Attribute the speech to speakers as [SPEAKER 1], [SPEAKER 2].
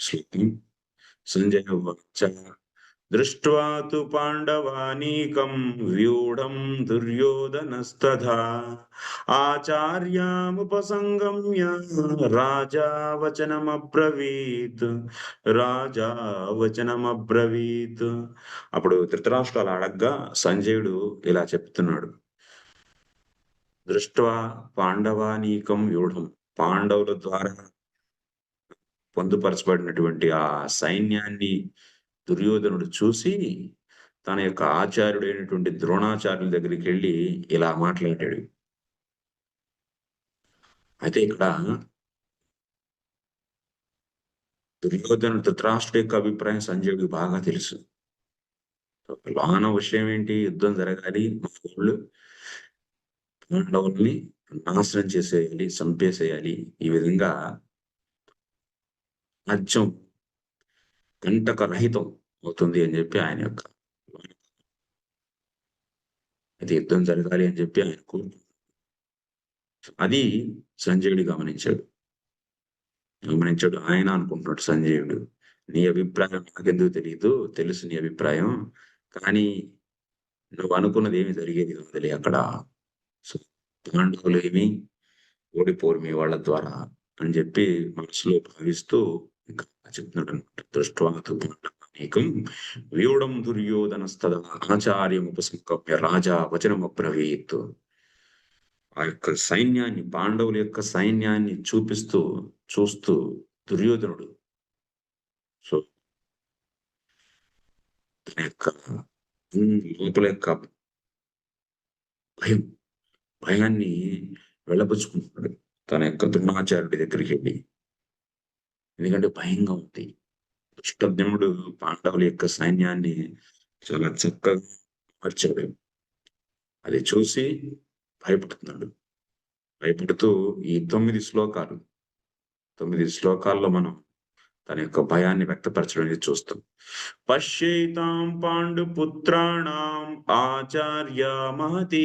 [SPEAKER 1] శ్లోకం సంజయ ఉవాచ దృష్ట్వా తు పాండవానీకం వ్యూఢం దుర్యోధనస్తథా. ఆచార్యాముపసంగమ్య రాజా వచనమబ్రవీత్ రాజా వచనమబ్రవీత్ అప్పుడు ధృతరాష్ట్రాలు అడగ్గా సంజయుడు ఇలా చెప్తున్నాడు. దృష్ట్వా పాండవానీకం వ్యూఢం. పాండవుల ద్వారా పొందుపరచబడినటువంటి ఆ సైన్యాన్ని దుర్యోధనుడు చూసి తన యొక్క ఆచార్యుడైనటువంటి ద్రోణాచార్యుల దగ్గరికి వెళ్ళి ఇలా మాట్లాడాడు. అయితే ఇక్కడ దుర్యోధను ధృతరాష్ట్రుడి యొక్క అభిప్రాయం సంజయుడికి బాగా తెలుసు. లోన విషయం ఏంటి? యుద్ధం జరగాలి. మా ఊళ్ళు పాండవుల్ని నాశనం చేసేయాలి చంపేసేయాలి. ఈ విధంగా రాజ్యం కంటక రహితం అవుతుంది అని చెప్పి ఆయన యొక్క అది యుద్ధం జరగాలి అని చెప్పి ఆయన అది సంజయుడు గమనించాడు. గమనించాడు ఆయన అనుకుంటున్నాడు సంజయుడు నీ అభిప్రాయం నాకెందుకు తెలియదు తెలుసు నీ అభిప్రాయం కానీ నువ్వు అనుకున్నది ఏమి జరిగేది వదిలే అక్కడ. పాండవులు ఏమి ఓడిపోరు మీ వాళ్ళ ద్వారా అని చెప్పి మనసులో భావిస్తూ చెప్తున్నాడు అనమాట దృష్ట్వాతు వ్యూఢం దుర్యోధనస్తద రాజా వచనం అబ్రవీత్ ఆ యొక్క సైన్యాన్ని పాండవుల యొక్క సైన్యాన్ని చూపిస్తూ చూస్తూ దుర్యోధనుడు సో తన యొక్క లోపల యొక్క భయం భయాన్ని వెళ్ళబుచ్చుకుంటున్నాడు. తన యొక్క ద్రోణాచార్యుడి దగ్గరికి వెళ్ళి ఎందుకంటే భయంగా ఉంది. దుష్టజ్ఞముడు పాండవుల యొక్క సైన్యాన్ని చాలా చక్కగా మార్చాడు అది చూసి భయపడుతున్నాడు. భయపడుతూ ఈ తొమ్మిది శ్లోకాలు తొమ్మిది శ్లోకాల్లో మనం తన యొక్క భయాన్ని వ్యక్తపరచడం అనేది చూస్తాం. పాండు పాండుపుత్రాణం ఆచార్య మహతి